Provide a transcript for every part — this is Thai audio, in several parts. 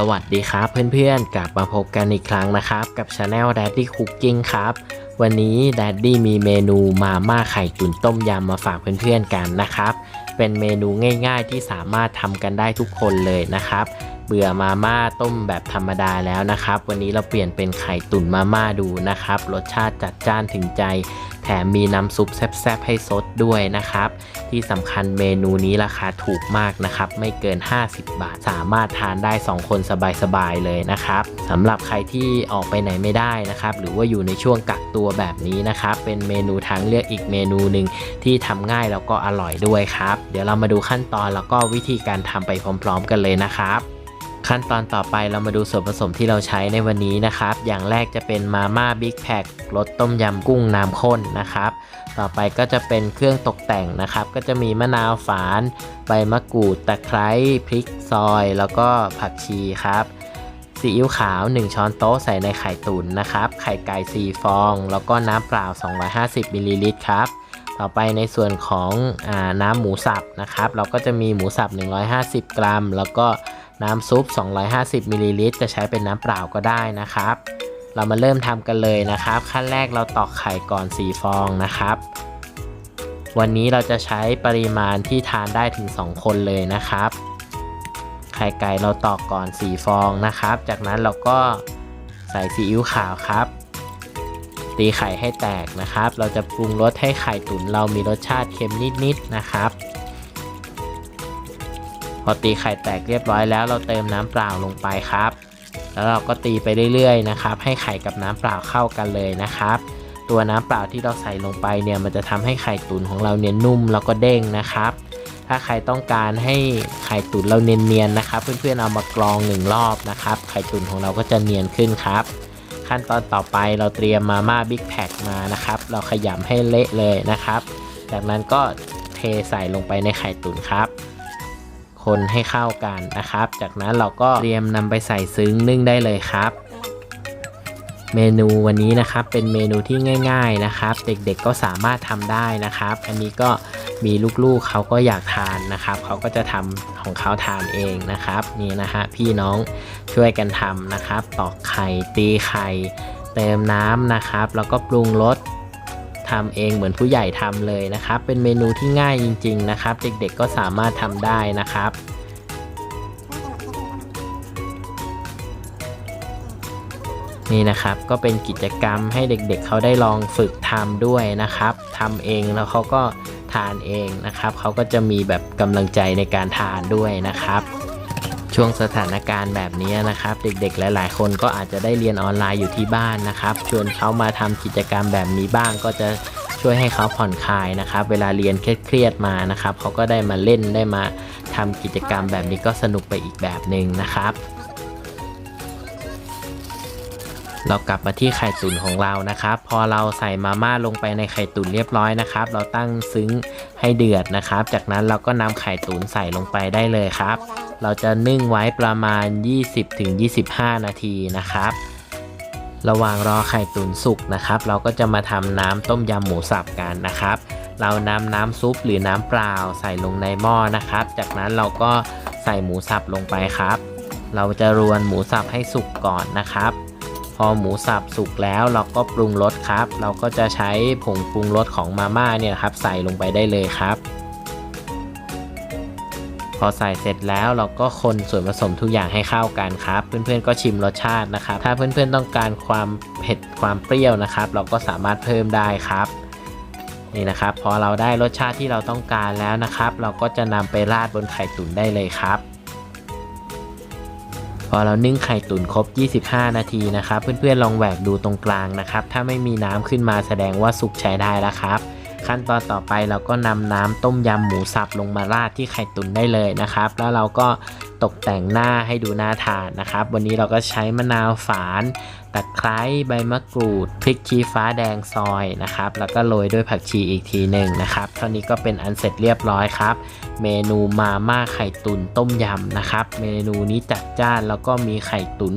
สวัสดีครับเพื่อนๆ กลับมาพบกันอีกครั้งนะครับ กับช anel Daddy Cooking ครับ วันนี้ Daddy มีเมนูมาม่าไข่ตุ๋นต้มยำมาฝากเพื่อนๆกันนะครับ เป็นเมนูง่ายๆที่สามารถทำกันได้ทุกคนเลยนะครับ เบื่อมาม่าต้มแบบธรรมดาแล้วนะครับ วันนี้เราเปลี่ยนเป็นไข่ตุ๋นมาม่าดูนะครับ รสชาติจัดจ้านถึงใจ แถมมีน้ำซุปแซ่บๆให้ซดด้วยนะครับ ที่สำคัญเมนูนี้ราคาถูกมากนะครับ ไม่เกิน 50 บาท สามารถทานได้ 2 คนสบายๆเลยนะครับสำหรับใครที่ออกไปไหนไม่ได้นะครับ หรือว่าอยู่ในช่วงกักตัวแบบนี้นะครับ เป็นเมนูทางเลือกอีกเมนูหนึ่งที่ทำง่ายแล้วก็อร่อยด้วยครับ เดี๋ยวเรามาดูขั้นตอนแล้วก็วิธีการทำไปพร้อม ๆ กันเลยนะครับ ขั้นตอนต่อไปเรามาดูส่วนผสมที่เราใช้ในวันนี้นะครับ อย่างแรกจะเป็นมาม่าบิ๊กแพครสต้มยำกุ้งน้ำข้นนะครับ ต่อไปก็จะเป็นเครื่องตกแต่งนะครับ ก็จะมีมะนาวฝาน ใบมะกรูด ตะไคร้ พริกซอย แล้วก็ผักชีครับซีอิ๊วขาว 1 ช้อนโต๊ะใส่ในไข่ตุ๋นนะครับ ไข่ไก่ 4 ฟอง แล้วก็น้ำเปล่า 250มิลลิลิตรครับต่อไปในส่วนของอน้ำหมูสับนะครับ เราก็จะมีหมูสับ 150 กรัม แล้วก็ น้ำซุป 250มิลลิลิตรจะใช้เป็นน้ำเปล่าก็ได้นะครับ เรามาเริ่มทำกันเลยนะครับ ขั้นแรกเราตอกไข่ก่อน 4 ฟองนะครับ วันนี้เราจะใช้ปริมาณที่ทานได้ถึง 2 คนเลยนะครับ ไข่ไก่เราตอกก่อน 4 ฟองนะครับ จากนั้นเราก็ใส่ซีอิ๊วขาวครับตีไข่ให้แตกนะครับ เราจะปรุงรสให้ไข่ตุ๋นเรามีรสชาติเค็มนิดๆนะครับ พอตีไข่แตกเรียบร้อยแล้วเราเติมน้ำเปล่าลงไปครับ แล้วเราก็ตีไปเรื่อยๆนะครับ ให้ไข่กับน้ำเปล่าเข้ากันเลยนะครับ ตัวน้ำเปล่าที่เราใส่ลงไปเนี่ยมันจะทำให้ไข่ตุ๋นของเราเนี่ยนุ่มแล้วก็เด้งนะครับ ถ้าใครต้องการให้ไข่ตุ๋นเราเนียนๆนะครับ เพื่อนๆเอามากรองหนึ่งรอบนะครับ ไข่ตุ๋นของเราก็จะเนียนขึ้นครับขั้นตอนต่อไปเราเตรียมมาม่าบิ๊กแพคมานะครับ เราขยำให้เละเลยนะครับ จากนั้นก็เทใส่ลงไปในไข่ตุ๋นครับ คนให้เข้ากันนะครับ จากนั้นเราก็เตรียมนำไปใส่ซึ้งนึ่งได้เลยครับ เมนูวันนี้นะครับเป็นเมนูที่ง่าย ๆนะครับ เด็กๆก็สามารถทำได้นะครับ อันนี้ก็มีลูกๆเขาก็อยากทานนะครับ เขาก็จะทำของเขาทานเองนะครับ นี่นะฮะพี่น้องช่วยกันทำนะครับตอกไข่ตีไข่เติมน้ำนะครับ แล้วก็ปรุงรส ทำเองเหมือนผู้ใหญ่ทำเลยนะครับ เป็นเมนูที่ง่ายจริง ๆ นะครับ เด็กๆก็สามารถทำได้นะครับนี่นะครับก็เป็นกิจกรรมให้เด็กๆเเขาได้ลองฝึกทำด้วยนะครับทำเองแล้วเขาก็ทานเองนะครับ เขาก็จะมีแบบกำลังใจในการทานด้วยนะครับ ช่วงสถานการณ์แบบนี้นะครับ เด็กๆ หลาย ๆ คนก็อาจจะได้เรียนออนไลน์อยู่ที่บ้านนะครับ ชวนเขามาทำกิจกรรมแบบนี้บ้างก็จะช่วยให้เขาผ่อนคลายนะครับ เวลาเรียนเครียดๆมานะครับเขาก็ได้มาเล่นได้มาทำกิจกรรมแบบนี้ก็สนุกไปอีกแบบหนึ่งนะครับ เรากลับมาที่ไข่ตุ๋นของเรานะครับ พอเราใส่มาม่าลงไปในไข่ตุ๋นเรียบร้อยนะครับ เราตั้งซึ้งให้เดือดนะครับ จากนั้นเราก็นำไข่ตุ๋นใส่ลงไปได้เลยครับ เราจะนึ่งไว้ประมาณ 20-25 นาทีนะครับ ระหว่างรอไข่ตุ๋นสุกนะครับ เราก็จะมาทำน้ำต้มยำหมูสับกันนะครับ เรานำน้ำซุปหรือน้ำเปล่าใส่ลงในหม้อนะครับ จากนั้นเราก็ใส่หมูสับลงไปครับ เราจะรวนหมูสับให้สุกก่อนนะครับ พอหมูสับสุกแล้วเราก็ปรุงรสครับ เราก็จะใช้ผงปรุงรสของมาม่าเนี่ยครับใส่ลงไปได้เลยครับ พอใส่เสร็จแล้วเราก็คนส่วนผสมทุกอย่างให้เข้ากันครับ เพื่อนๆก็ชิมรสชาตินะครับ ถ้าเพื่อนๆต้องการความเผ็ดความเปรี้ยวนะครับ เราก็สามารถเพิ่มได้ครับนี่นะครับพอเราได้รสชาติที่เราต้องการแล้วนะครับ เราก็จะนำไปราดบนไข่ตุ๋นได้เลยครับ พอเรานึ่งไข่ตุ๋นครบ 25 นาทีนะครับ เพื่อนๆลองแหวกดูตรงกลางนะครับ ถ้าไม่มีน้ำขึ้นมาแสดงว่าสุกใช้ได้แล้วครับ ขั้นตอนต่อไปเราก็นำน้ำต้มยำหมูสับลงมาราดที่ไข่ตุ๋นได้เลยนะครับ แล้วเราก็ตกแต่งหน้าให้ดูน่าทานนะครับ วันนี้เราก็ใช้มะนาวฝาน ตะไคร้ใบมะกรูดพริกชี้ฟ้าแดงซอยนะครับ แล้วก็โรยด้วยผักชีอีกทีหนึ่งนะครับ เท่านี้ก็เป็นอันเสร็จเรียบร้อยครับ เมนูมาม่าไข่ตุ๋นต้มยำนะครับ เมนูนี้จัดจ้านแล้วก็มีไข่ตุ๋น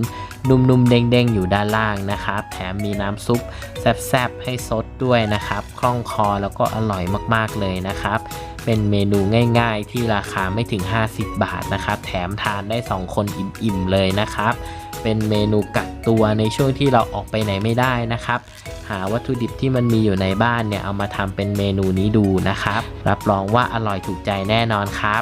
นุ่มๆเด้งๆอยู่ด้านล่างนะครับ แถมมีน้ำซุปแซ่บๆให้ซดด้วยนะครับ คล่องคอแล้วก็อร่อยมากๆเลยนะครับเเป็นเมนูง่ายๆ ที่ราคาไม่ถึง 50 บาทนะครับ แถมทานได้ 2 คนอิ่มๆเลยนะครับ เป็นเมนูกักตัวในช่วงที่เราออกไปไหนไม่ได้นะครับ หาวัตถุดิบที่มันมีอยู่ในบ้านเนี่ยเอามาทำเป็นเมนูนี้ดูนะครับ รับรองว่าอร่อยถูกใจแน่นอนครับ